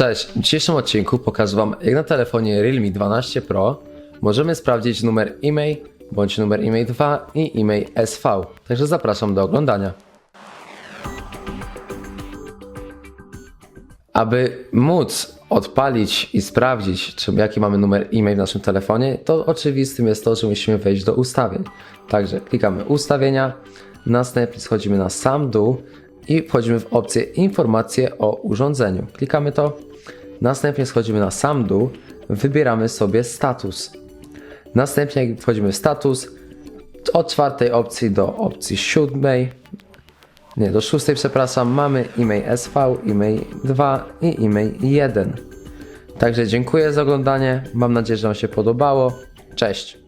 Cześć, w dzisiejszym odcinku pokażę Wam jak na telefonie Realme 12 Pro możemy sprawdzić numer e-mail bądź numer e-mail 2 i e-mail SV. Także zapraszam do oglądania. Aby móc odpalić i sprawdzić, czy, jaki mamy numer e-mail w naszym telefonie, to oczywistym jest to, że musimy wejść do ustawień. Także klikamy ustawienia, następnie schodzimy na sam dół i wchodzimy w opcję informacje o urządzeniu. Klikamy to, następnie schodzimy na sam dół, wybieramy sobie status. Następnie wchodzimy w status, od czwartej opcji do opcji siódmej, nie, do szóstej, przepraszam, mamy e-mail SV, e-mail 2 i e-mail 1. Także dziękuję za oglądanie. Mam nadzieję, że Wam się podobało. Cześć!